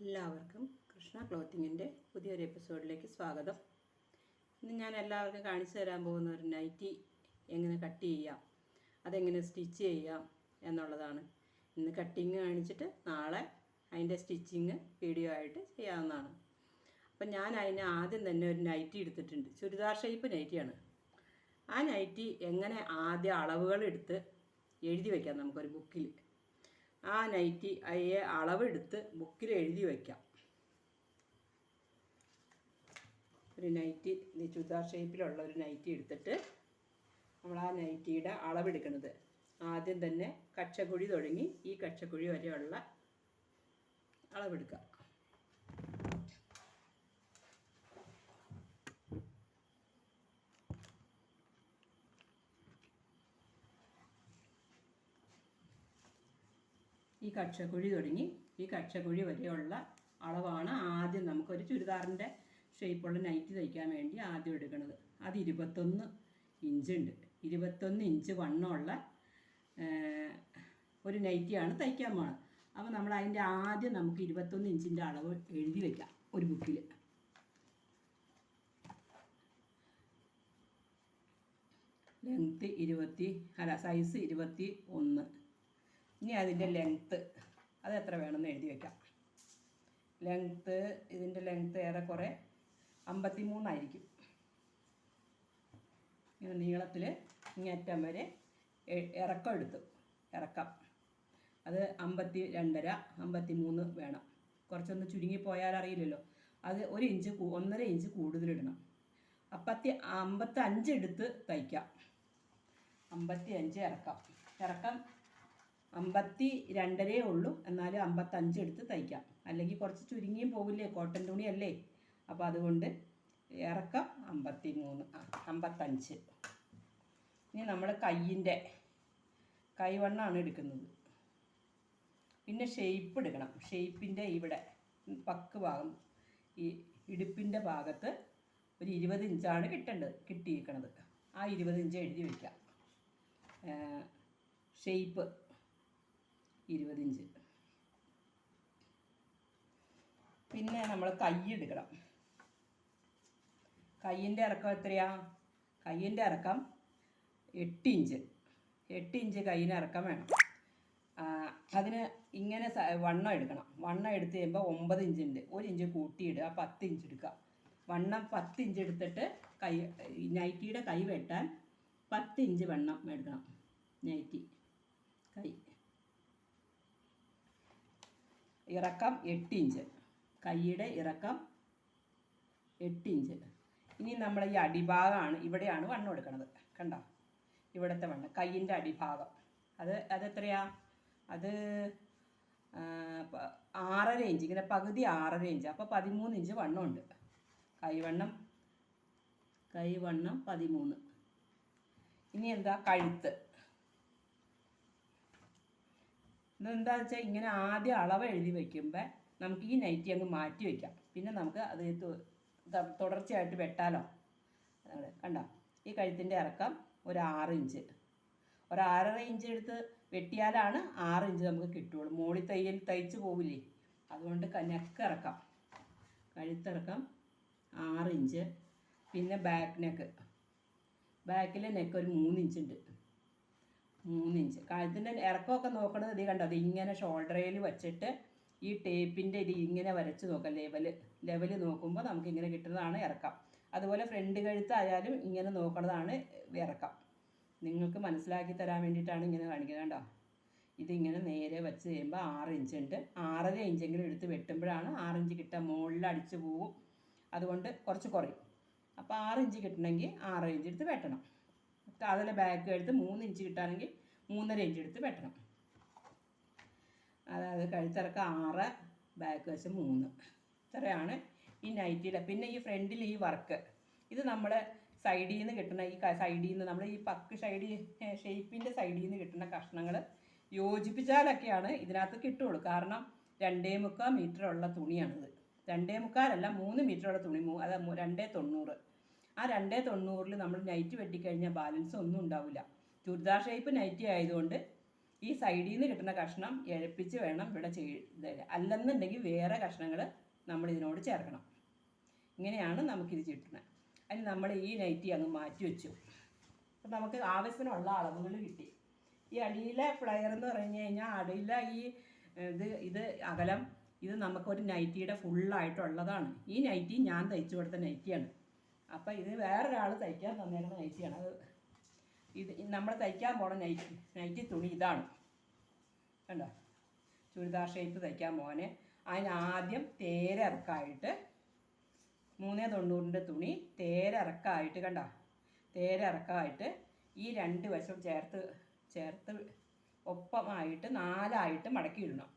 എല്ലാവർക്കും കൃഷ്ണ ക്ലോത്തിങ്ങിന്റെ പുതിയൊരു എപ്പിസോഡിലേക്ക് സ്വാഗതം. ഇന്ന് ഞാൻ എല്ലാവർക്കും കാണിച്ചു തരാൻ പോകുന്ന ഒരു നൈറ്റി എങ്ങനെ കട്ട് ചെയ്യാം അതെങ്ങനെ സ്റ്റിച്ച് ചെയ്യാം എന്നുള്ളതാണ്. ഇന്ന് കട്ടിങ് കാണിച്ചിട്ട് നാളെ അതിന്റെ സ്റ്റിച്ചിങ് വീഡിയോ ആയിട്ട് ചെയ്യാവുന്നതാണ്. അപ്പം ഞാൻ അതിന് ആദ്യം തന്നെ ഒരു നൈറ്റി എടുത്തിട്ടുണ്ട്. ചുരിദാർ ഷേപ്പ് നൈറ്റിയാണ്. ആ നൈറ്റി എങ്ങനെ ആദ്യം അളവുകൾ എടുത്ത് എഴുതി വയ്ക്കാം നമുക്കൊരു ബുക്കിൽ ആ നൈറ്റി അയ്യെ അളവെടുത്ത് ബുക്കിൽ എഴുതി വയ്ക്കാം ഒരു നൈറ്റി ചുരിദാർ ഷേപ്പിലുള്ള ഒരു നൈറ്റി എടുത്തിട്ട് നമ്മൾ ആ നൈറ്റിയുടെ അളവെടുക്കുന്നത് ആദ്യം തന്നെ കച്ചക്കുഴി തുടങ്ങി ഈ കച്ചക്കുഴി വരെയുള്ള അളവെടുക്കുക ഈ കക്ഷക്കുഴി തുടങ്ങി. ഈ കക്ഷക്കുഴി വരെയുള്ള അളവാണ് ആദ്യം നമുക്കൊരു ചുരിദാറിന്റെ ഷേപ്പുള്ള നൈറ്റ് തയ്ക്കാൻ വേണ്ടി ആദ്യം എടുക്കുന്നത് അത് ഇരുപത്തൊന്ന് ഇഞ്ച് ഉണ്ട്. ഇരുപത്തൊന്ന് ഇഞ്ച് വണ്ണമുള്ള ഒരു നൈറ്റിയാണ് തയ്ക്കാൻ പോകുന്നത് അപ്പോൾ നമ്മൾ അതിന്റെ ആദ്യം നമുക്ക് ഇരുപത്തൊന്ന് ഇഞ്ചിന്റെ അളവ് എഴുതി വയ്ക്കാം ഒരു ബുക്കിൽ ലെങ്ത്ത് ഇരുപത്തി അല്ല സൈസ് ഇരുപത്തി ഒന്ന്. ഇനി അതിന്റെ ലെങ്ത്ത് അത് എത്ര വേണമെന്ന് എഴുതി വെക്കാം. ലെങ്ത്ത് ഇതിന്റെ ലെങ്ത്ത് ഏറെക്കുറെ അമ്പത്തി മൂന്നായിരിക്കും ഇങ്ങനെ നീളത്തിൽ ഇങ്ങേറ്റം വരെ ഇറക്കം എടുത്തു. ഇറക്കം. അത് അമ്പത്തി രണ്ടര അമ്പത്തി മൂന്ന് വേണം. കുറച്ചൊന്ന് ചുരുങ്ങി പോയാൽ അറിയില്ലല്ലോ. അത് ഒരു ഇഞ്ച് ഒന്നര ഇഞ്ച് കൂടുതലിടണം അപ്പത്തി അമ്പത്തി അഞ്ച് എടുത്ത് തയ്ക്കാം. അമ്പത്തി അഞ്ച് ഇറക്കാം. ഇറക്കം അമ്പത്തി രണ്ടരേ ഉള്ളൂ. എന്നാലും അമ്പത്തഞ്ച് എടുത്ത് തയ്ക്കാം. അല്ലെങ്കിൽ കുറച്ച് ചുരുങ്ങിയും പോകില്ലേ കോട്ടൺ തുണിയല്ലേ? അപ്പോൾ അതുകൊണ്ട് ഇറക്കം അമ്പത്തി മൂന്ന് അമ്പത്തഞ്ച്. ഇനി നമ്മൾ കയ്യിന്റെ കൈവണ്ണമാണ് എടുക്കുന്നത്. പിന്നെ ഷേപ്പ് എടുക്കണം. ഷേപ്പിന്റെ ഇവിടെ പക്ക് ഭാഗം ഈ ഇടുപ്പിന്റെ ഭാഗത്ത് ഒരു ഇരുപത് ഇഞ്ചാണ് കിട്ടേണ്ടത് കിട്ടിയിരിക്കണത്. ആ ഇരുപത് ഇഞ്ച് എഴുതി വയ്ക്കാം ഷേപ്പ് ഇരുപത് ഇഞ്ച് പിന്നെ നമ്മൾ കൈ എടുക്കണം. കയ്യിന്റെ ഇറക്കം എത്രയാ? കയ്യിന്റെ ഇറക്കം എട്ട് ഇഞ്ച് എട്ട് ഇഞ്ച് കയ്യിന് ഇറക്കം വേണം. അതിന് ഇങ്ങനെ വണ്ണം എടുക്കണം. വണ്ണം എടുത്ത് കഴിയുമ്പോൾ ഒമ്പത് ഇഞ്ച് ഉണ്ട് ഒരു ഇഞ്ച് കൂട്ടിയിടുക പത്ത് ഇഞ്ച് എടുക്കുക. വണ്ണം പത്ത് ഇഞ്ച് എടുത്തിട്ട് കൈ നൈറ്റിയുടെ കൈ വെട്ടാൻ പത്ത് ഇഞ്ച് വണ്ണം എടുക്കണം. നൈറ്റി. കൈ. ഇറക്കം എട്ട് ഇഞ്ച് കൈയുടെ ഇറക്കം എട്ട് ഇഞ്ച് ഇനി നമ്മൾ ഈ അടിഭാഗമാണ് ഇവിടെയാണ് വണ്ണം എടുക്കുന്നത് കണ്ടോ? ഇവിടുത്തെ വണ്ണം കയ്യിന്റെ അടിഭാഗം. അത് അതെത്രയാ? അത് ആറര ഇഞ്ച്. ഇങ്ങനെ പകുതി ആറര ഇഞ്ച്. അപ്പോൾ പതിമൂന്ന് ഇഞ്ച് വണ്ണമുണ്ട് കൈവണ്ണം കൈവണ്ണം പതിമൂന്ന്. ഇനി എന്താ? കഴുത്ത്. ഇതെന്താണെന്ന് വെച്ചാൽ ഇങ്ങനെ ആദ്യം അളവ് എഴുതി വയ്ക്കുമ്പോൾ നമുക്ക് ഈ നൈറ്റി അങ്ങ് മാറ്റി വയ്ക്കാം പിന്നെ നമുക്ക് അത് തുടർച്ചയായിട്ട് വെട്ടാലോ? കണ്ട? ഈ കഴുത്തിന്റെ ഇറക്കം ഒരു ആറ് ഇഞ്ച്. ഒരു ആറര ഇഞ്ച് എടുത്ത് വെട്ടിയാലാണ് ആറ് ഇഞ്ച് നമുക്ക് കിട്ടുള്ളൂ. മോളി തയ്യൽ തയ്ച്ച് പോവില്ലേ? അതുകൊണ്ട് നെക്ക് ഇറക്കാം. കഴുത്തിറക്കം ആറ് ഇഞ്ച്. പിന്നെ ബാക്ക് നെക്ക് ബാക്കിലെ നെക്ക് ഒരു മൂന്ന് ഇഞ്ച് ഉണ്ട് മൂന്ന് ഇഞ്ച് കഴുത്തിന്റെ ഇറക്കമൊക്കെ നോക്കണത് ഇത് കണ്ടോ? അത് ഇങ്ങനെ ഷോൾഡറയിൽ വെച്ചിട്ട് ഈ ടേപ്പിന്റെ ഇത് ഇങ്ങനെ വരച്ച് നോക്കാം. ലെവൽ ലെവൽ നോക്കുമ്പോൾ നമുക്ക് ഇങ്ങനെ കിട്ടുന്നതാണ് ഇറക്കം. അതുപോലെ ഫ്രണ്ട് കഴുത്തായാലും ഇങ്ങനെ നോക്കണതാണ് ഇറക്കം. നിങ്ങൾക്ക് മനസ്സിലാക്കി തരാൻ വേണ്ടിയിട്ടാണ് ഇങ്ങനെ കാണിക്കുന്നത് കണ്ടോ? ഇതിങ്ങനെ നേരെ വെച്ച് കഴിയുമ്പോൾ ആറ് ഇഞ്ച് ഉണ്ട്. ആറര ഇഞ്ചെങ്കിലും എടുത്ത് വെട്ടുമ്പോഴാണ് ആറ് ഇഞ്ച് കിട്ടുക. മുകളിൽ അടിച്ച് പോവും. അതുകൊണ്ട് കുറച്ച് കുറയും. അപ്പോൾ ആറ് ഇഞ്ച് കിട്ടണമെങ്കിൽ ആറ് ഇഞ്ച് എടുത്ത് വെട്ടണം. അതിൽ ബാക്ക് എടുത്ത് മൂന്ന് ഇഞ്ച് കിട്ടുകയാണെങ്കിൽ മൂന്നര ഇഞ്ച് എടുത്ത് വെട്ടണം. അതായത് കഴുത്തിറക്കം ആറ് ബാക്ക് വശം മൂന്ന്. ഇത്രയാണ് ഈ നൈറ്റിയുടെ പിന്നെ ഈ ഫ്രണ്ടിൽ ഈ വർക്ക് ഇത് നമ്മൾ സൈഡിൽ നിന്ന് കിട്ടുന്ന ഈ സൈഡിൽ നിന്ന് നമ്മൾ ഈ പക്ക് സൈഡ് ഷേപ്പിന്റെ സൈഡിൽ നിന്ന് കിട്ടുന്ന കഷ്ണങ്ങൾ യോജിപ്പിച്ചാലൊക്കെയാണ് ഇതിനകത്ത് കിട്ടുള്ളൂ. കാരണം രണ്ടേ മുക്കാൽ മീറ്ററുള്ള തുണിയാണിത്. രണ്ടേ മുക്കാലല്ല മൂന്ന് മീറ്ററുള്ള തുണി മൂ- അത് രണ്ടേ തൊണ്ണൂറ്. ആ രണ്ടേ തൊണ്ണൂറിൽ നമ്മൾ നൈറ്റ് വെട്ടിക്കഴിഞ്ഞാൽ ബാലൻസ് ഒന്നും ഉണ്ടാവില്ല ചുരിദാർ ഷേപ്പ് നൈറ്റി ആയതുകൊണ്ട് ഈ സൈഡിൽ നിന്ന് കിട്ടുന്ന കഷ്ണം ഇഴപ്പിച്ച് വേണം ഇവിടെ ചെയ്ത് അല്ലെന്നുണ്ടെങ്കിൽ വേറെ കഷ്ണങ്ങൾ നമ്മൾ ഇതിനോട് ചേർക്കണം. ഇങ്ങനെയാണ് നമുക്കിത് കിട്ടുന്നത്. അതിന് നമ്മൾ ഈ നൈറ്റി അങ്ങ് മാറ്റി വെച്ചു. അപ്പം നമുക്ക് ആവശ്യത്തിനുള്ള അളവുകൾ കിട്ടി. ഈ അടിയിലെ ഫ്ലയർ എന്ന് പറഞ്ഞു കഴിഞ്ഞാൽ അടിയിലെ ഈ ഇത് ഇത് അകലം ഇത് നമുക്കൊരു നൈറ്റിയുടെ ഫുള്ളായിട്ടുള്ളതാണ് ഈ നൈറ്റി ഞാൻ തയ്ച്ചു കൊടുത്ത നൈറ്റിയാണ്. അപ്പം ഇത് വേറൊരാൾ തയ്ക്കാൻ തന്നേക്കുന്ന നൈറ്റിയാണ്. അത് ഇത് നമ്മൾ തയ്ക്കാൻ പോണ നൈറ്റി നൈറ്റി തുണി ഇതാണ്. കണ്ടോ? ചുരിദാർ ഷേപ്പ് തയ്ക്കാൻ പോകാൻ അതിന് ആദ്യം തേരിറക്കായിട്ട് മൂന്നേ തൊണ്ണൂറിന്റെ തുണി തേരിറക്കായിട്ട് കണ്ടോ? തേരിറക്കായിട്ട് ഈ രണ്ട് വശം ചേർത്ത് ചേർത്ത് ഒപ്പമായിട്ട് നാലായിട്ട് മടക്കി ഇടണം.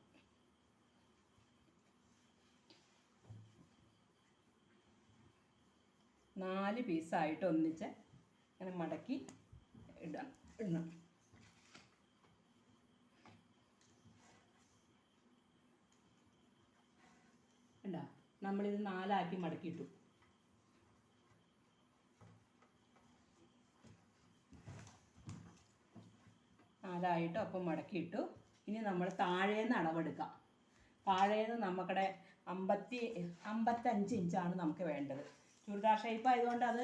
നാല് പീസായിട്ട് ഒന്നിച്ച് ഇങ്ങനെ മടക്കി ഇടണം കണ്ടോ? നമ്മളിത് നാലാക്കി മടക്കിയിട്ടു. നാലായിട്ട് അപ്പം മടക്കിയിട്ടു. ഇനി നമ്മൾ താഴേന്ന് അളവെടുക്കാം. താഴേന്ന് നമുക്കടെ അമ്പത്തി അമ്പത്തഞ്ച് ഇഞ്ചാണ് നമുക്ക് വേണ്ടത്. ചുരിദാർ ഷേപ്പ് ആയതുകൊണ്ട് അത്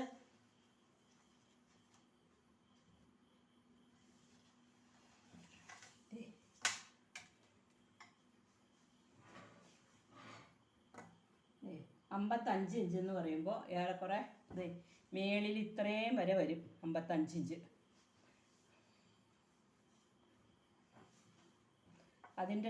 അമ്പത്തഞ്ച് ഇഞ്ച് എന്ന് പറയുമ്പോൾ ഏറെക്കുറെ ഇത് മേളിൽ ഇത്രയും വരെ വരും. അമ്പത്തഞ്ച് ഇഞ്ച് അതിന്റെ